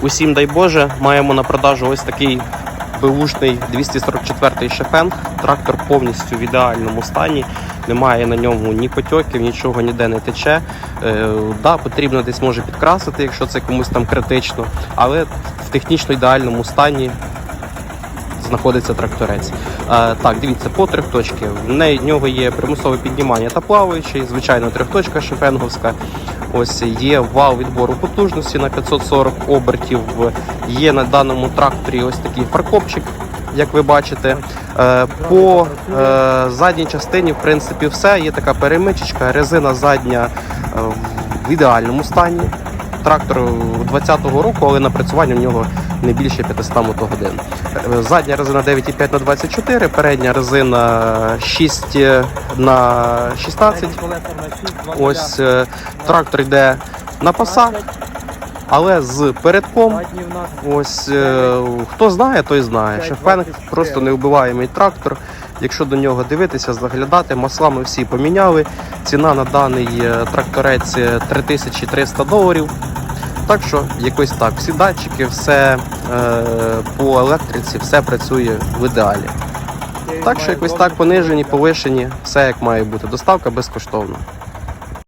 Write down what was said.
Усім дай Боже, маємо на продажу ось такий беушний 244 шефенг. Трактор повністю в ідеальному стані. Немає на ньому ні потьоків, нічого ніде не тече. Е, да, потрібно десь може підкрасити, якщо це комусь там критично, але в технічно ідеальному стані знаходиться тракторець. Е, так, дивіться, по трьохточки. В неї- нього є примусове піднімання та плаваючий, звичайно, трьохточка шефенговська. Ось є вал відбору потужності на 540 обертів. Є на даному тракторі ось такий фаркопчик, як ви бачите. Е, По е, задній частині, в принципі, все. Є така перемичечка, резина задня е, в ідеальному стані. Трактор 20-го року, але напрацювання в нього не більше 500 мотогодин. Е, Задня резина 9,5 на 24, передня резина 6 на 16. Ось е, трактор йде на пасах, але з передком. Ось е, хто знає, той знає. Шефенг просто неубиваємий трактор. Якщо до нього дивитися, заглядати, масла ми всі поміняли. Ціна на даний е, тракторець е, 3300 доларів. Так що якось так. Всі датчики, все е, по електриці, все працює в ідеалі. Так що якось так понижені, повишені, все як має бути. Доставка безкоштовна.